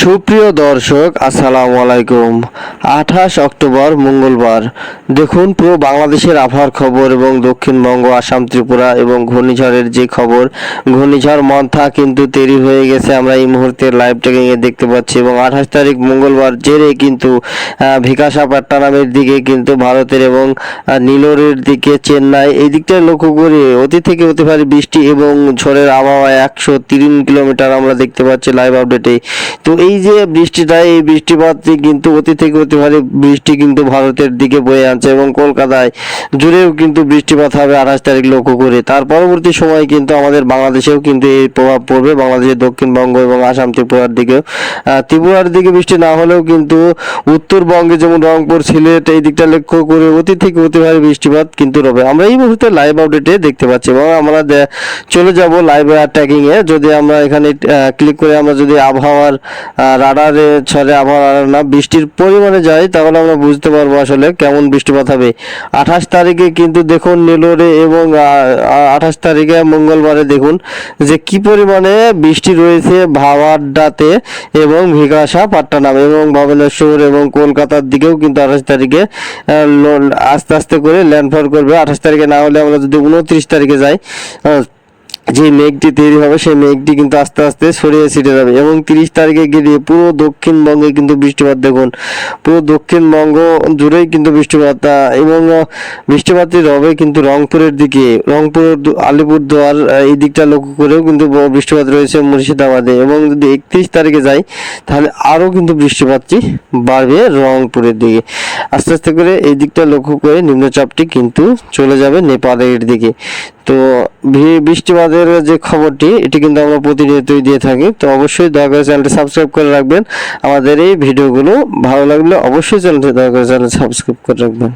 সুপ্রিয় দর্শক আসসালামু আলাইকুম। আঠাশ অক্টোবর মঙ্গলবার। দেখুন পুরো বাংলাদেশের আবহাওয়ার খবর এবং দক্ষিণবঙ্গ আসাম ত্রিপুরা এবং ঘূর্ণিঝড়ের যে খবর ঘূর্ণিঝড় মন্থা কিন্তু তৈরি হয়ে গেছে। আমরা এই মুহূর্তে লাইভ ট্রেকিং এ দেখতে পাচ্ছি এবং আঠাশ তারিখ মঙ্গলবার জেরে কিন্তু আহ, ভিকাসা পাট্টানামের দিকে কিন্তু ভারতের এবং নীলোরের দিকে চেন্নাই। এই দিকটায় লক্ষ্য করে অতি থেকে অতি ভারী বৃষ্টি এবং ঝড়ের আবহাওয়া একশো তিরিশ কিলোমিটার আমরা দেখতে পাচ্ছি লাইভ আপডেটে তো এই যে বৃষ্টিটা, এই বৃষ্টিপাতটি কিন্তু অতি থেকে অতি ভারী বৃষ্টি কিন্তু ভারতের দিকে বয়ে আনছে এবং কলকাতায় জুড়েও কিন্তু বৃষ্টিপাত হবে আঠাশ তারিখ লক্ষ্য করে। তার পরবর্তী সময় কিন্তু আমাদের বাংলাদেশেও কিন্তু এই প্রভাব পড়বে, বাংলাদেশের দক্ষিণবঙ্গ এবং আসাম ত্রিপুরার দিকেও। ত্রিপুরার দিকে বৃষ্টি না হলেও কিন্তু উত্তরবঙ্গে যেমন রংপুর, সিলেট, এই দিকটা লক্ষ্য করে অতি থেকে অতি ভারী বৃষ্টিপাত কিন্তু হবে আমরা এই মুহূর্তে লাইভ আপডেটে দেখতে পাচ্ছি এবং আমরা চলে যাব লাইভ এ যদি আমরা এখানে ক্লিক করে আমরা যদি আবহাওয়ার রাডারে ছড়ে radar না, বৃষ্টির পরিমাণে যাই তাহলে আমরা বুঝতে পারব আসলে কেমন বৃষ্টিপাত হবে। আঠাশ তারিখে কিন্তু দেখুন নেলোরে এবং আঠাশ তারিখে মঙ্গলবারে দেখুন যে কি পরিমাণে বৃষ্টি রয়েছে ভাওয়াড্ডাতে এবং ভিকাসা পাট্টানাম এবং ভুবনেশ্বর এবং কলকাতার দিকেও কিন্তু আঠাশ তারিখে আস্তে আস্তে করে ল্যান্ডফল করবে। আঠাশ তারিখে না হলে আমরা যদি উনত্রিশ তারিখে যাই যে মেঘটি তৈরি হবে, সেই মেঘটি কিন্তু আস্তে আস্তে ছড়িয়ে ছিটে যাবে। এবং তিরিশ তারিখে গিয়ে পুরো দক্ষিণবঙ্গে কিন্তু বৃষ্টিপাত দেখুন। পুরো দক্ষিণবঙ্গ জুড়েই কিন্তু বৃষ্টিপাত। এবং বৃষ্টিপাতটি হবে কিন্তু রংপুরের দিকে, রংপুর, আলিপুরদুয়ার এই দিকটা লক্ষ্য করেও কিন্তু বৃষ্টিপাত রয়েছে মুর্শিদাবাদে। এবং যদি একত্রিশ তারিখে যাই, তাহলে আরও কিন্তু বৃষ্টিপাতটি বাড়বে রংপুরের দিকে। আস্তে আস্তে করে এই দিকটা লক্ষ্য করে নিম্নচাপটি কিন্তু চলে যাবে নেপালের দিকে। তো ভি- বৃষ্টিপাতের যে খবরটি, এটি কিন্তু আমরা প্রতিনিয়তই দিয়ে থাকি। তো অবশ্যই দয়া করে চ্যানেলটি সাবস্ক্রাইব করে রাখবেন। আমাদের এই ভিডিওগুলো ভালো লাগলে অবশ্যই চ্যানেলটি দয়া করে চ্যানেল সাবস্ক্রাইব করে রাখবেন।